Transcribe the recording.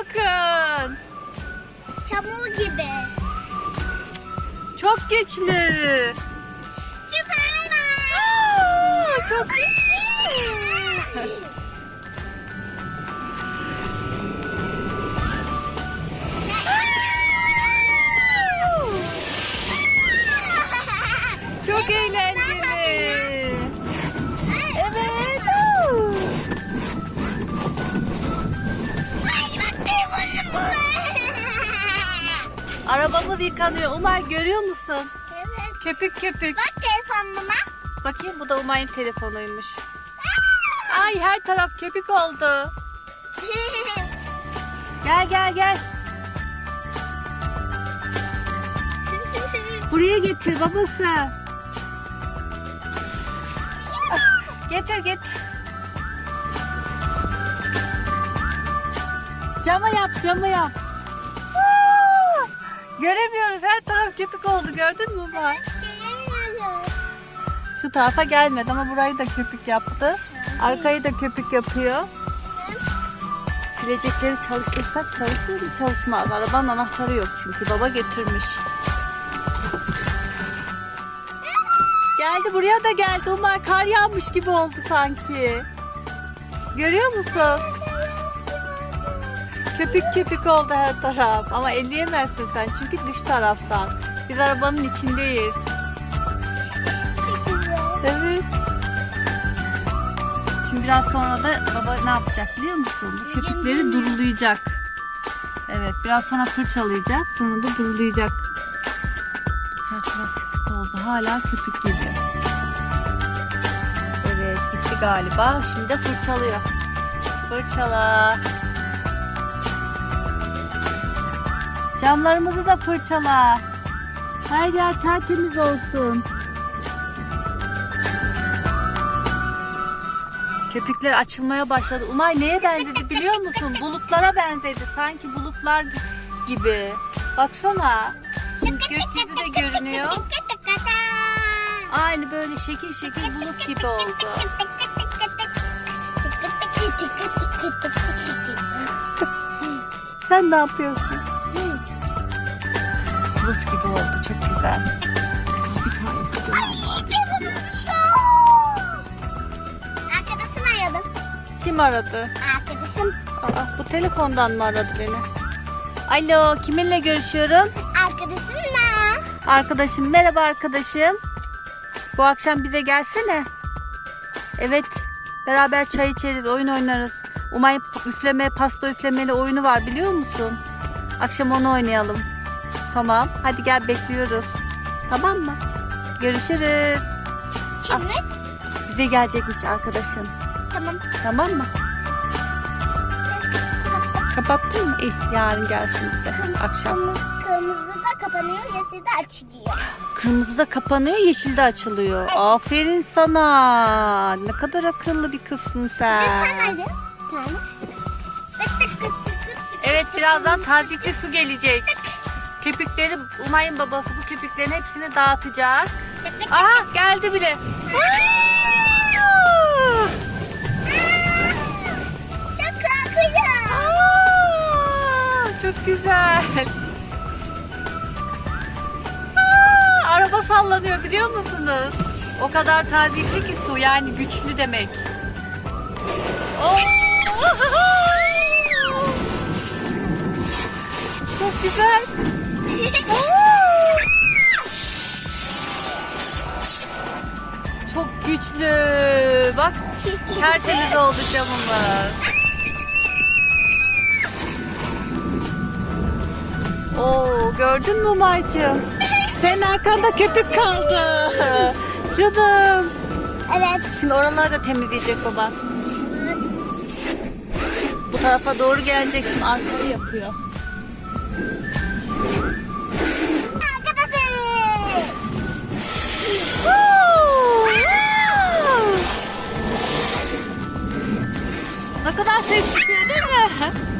bakın. Çamur gibi. Çok güçlü. Süperman. Aa, çok güçlü. Arabamız yıkanıyor. Umay görüyor musun? Evet. Köpük köpük. Bak telefonuma. Bakayım bu da Umay'ın telefonuymuş. Ay her taraf köpük oldu. Gel gel gel. Buraya getir babası. Getir getir. Cama yap cama yap. Göremiyoruz her taraf köpük oldu gördün mü Umay? Şu tarafa gelmedi ama burayı da köpük yaptı. Arkayı da köpük yapıyor. Silecekleri çalıştırsak çalışır mı çalışmaz. Arabanın anahtarı yok çünkü baba getirmiş. Geldi buraya da geldi. Umar kar yağmış gibi oldu sanki. Görüyor musun? Köpük köpük oldu her taraf. Ama elleyemezsin sen çünkü dış taraftan. Biz arabanın içindeyiz. Evet. Şimdi biraz sonra da baba ne yapacak biliyor musun? Bu köpükleri durulayacak. Evet biraz sonra fırçalayacak sonra da durulayacak. Her taraf köpük oldu. Hala köpük geliyor. Evet bitti galiba. Şimdi de fırçalıyor. Fırçala. Camlarımızı da fırçala. Her yer tertemiz olsun. Köpükler açılmaya başladı. Umay neye benzedi biliyor musun? Bulutlara benzedi. Sanki bulutlar gi- gibi. Baksana. Şimdi gökyüzü de görünüyor. Aynı böyle şekil şekil bulut gibi oldu. Sen ne yapıyorsun? Bulut gibi oldu. Çok güzel. Bir tane kocaman. Kim aradı? Arkadaşım. Aa, bu telefondan mı aradı beni? Alo, kiminle görüşüyorum? Arkadaşınla. Arkadaşım, merhaba arkadaşım. Bu akşam bize gelsene. Evet, beraber çay içeriz, oyun oynarız. Umay üfleme, pasta üflemeli oyunu var biliyor musun? Akşam onu oynayalım. Tamam, hadi gel bekliyoruz. Tamam mı? Görüşürüz. Kimimiz? Bize gelecekmiş arkadaşım. Tamam. Tamam mı? Kapattın mı? İyi, yarın gelsin bize akşam. Kırmızı, kırmızı da kapanıyor, yeşil de açılıyor. Kırmızı da kapanıyor, yeşil de açılıyor. Aferin sana. Ne kadar akıllı bir kızsın Ve sen. sen. Bir tık tık tık tık. Evet, birazdan tazikli su gelecek. Köpükleri, Umay'ın babası bu köpüklerin hepsini dağıtacak. Aha, geldi bile. Aa! Çok korkuyor. Aa, çok güzel. Aa, araba sallanıyor biliyor musunuz? O kadar tazikli ki su yani güçlü demek. Oo! Çok güzel. Bak tertemiz oldu camımız. Oo gördün mü Maycığım? Senin arkanda köpük kaldı. Canım. Evet. Şimdi oraları da temizleyecek baba. Bu tarafa doğru gelecek şimdi arkayı yapıyor. güzel ses çıkıyor değil mi?